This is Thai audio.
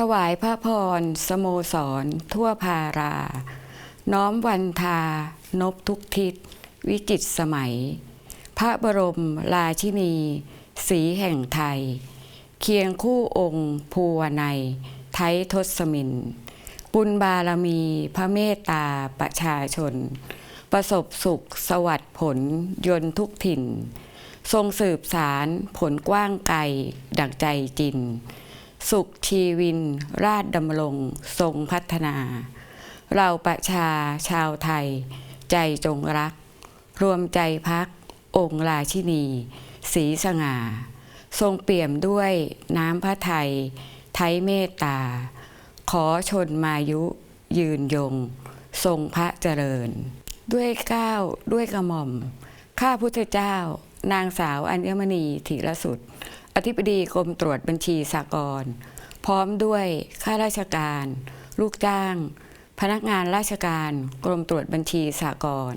ถวายพระพร สโมสร ทั่วพารา น้อมวันทา นบทุกทิศ วิจิตสมัย พระบรมราชินี สีแห่งไทย เคียงคู่องค์ภูวนัย ไทยทศมิน บุญบารมีพระเมตตาประชาชน ประสบสุขสวัสดิ์ผลยนทุกถิ่น ทรงสืบสารผลกว้างไกลดังใจจิน สุขชีวิน ราชดำรงทรงพัฒนา เราประชาชาวไทย ใจจงรัก รวมใจพัก องค์ราชินีสีสง่า ทรงเปี่ยมด้วยน้ำพระทัยไทยเมตตา ขอชนมายุยืนยง ทรงพระเจริญ ด้วยก้าวด้วยกระหม่อม ข้าพุทธเจ้า นางสาวอัญมณีธีรสุด อธิบดีกรมตรวจบัญชีสากลพร้อมด้วยข้าราชการ ลูกจ้าง พนักงานราชการ กรมตรวจบัญชีสากล